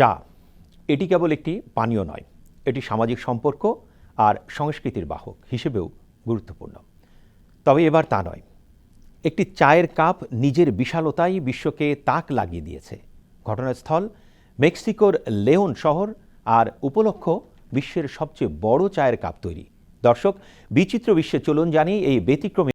চা, এটি কেবল একটি পানীয় নয়, এটি সামাজিক সম্পর্ক আর সংস্কৃতির বাহক হিসেবেও গুরুত্বপূর্ণ। তবে এবার তা নয়, একটি চায়ের কাপ নিজের বিশালতাই বিশ্বকে তাক লাগিয়ে দিয়েছে। ঘটনাস্থল মেক্সিকোর লেওন শহর আর উপলক্ষ বিশ্বের সবচেয়ে বড় চায়ের কাপ তৈরি। দর্শক, বিচিত্র বিশ্বে চলুন জানি এই ব্যতিক্রমী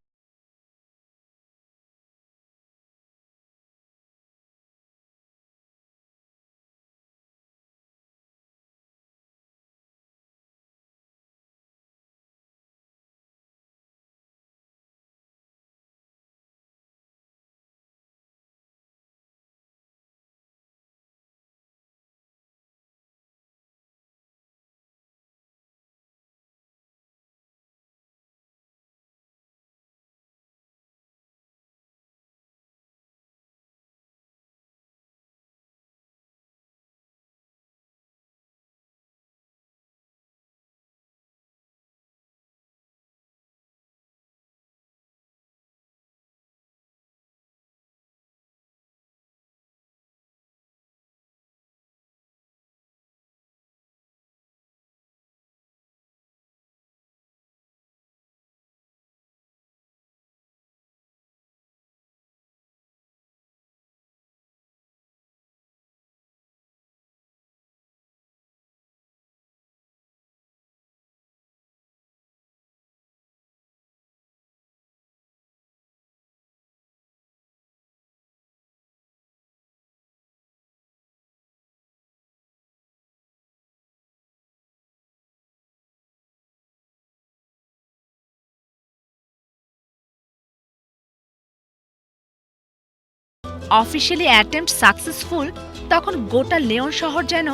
অফিসিয়ালি অ্যাটেম্প সাকসেসফুল তখন গোটা লেওন শহর যেন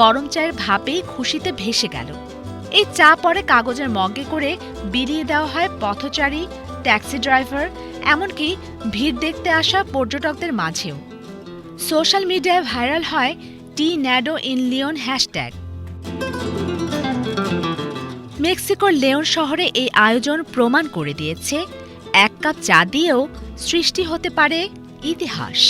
গরম চায়ের ভাপেই খুশিতে ভেসে গেল। এই চা পরে কাগজের মগে করে বিলিয়ে দেওয়া হয় পথচারী, ট্যাক্সি ড্রাইভার, এমনকি ভিড় দেখতে আসা পর্যটকদের মাঝেও। সোশ্যাল মিডিয়ায় ভাইরাল হয় tornado in Leon hashtag. মেক্সিকোর লেওন শহরে এই আয়োজন প্রমাণ করে দিয়েছে, এক কাপ চা দিয়েও সৃষ্টি হতে পারে ইতিহাস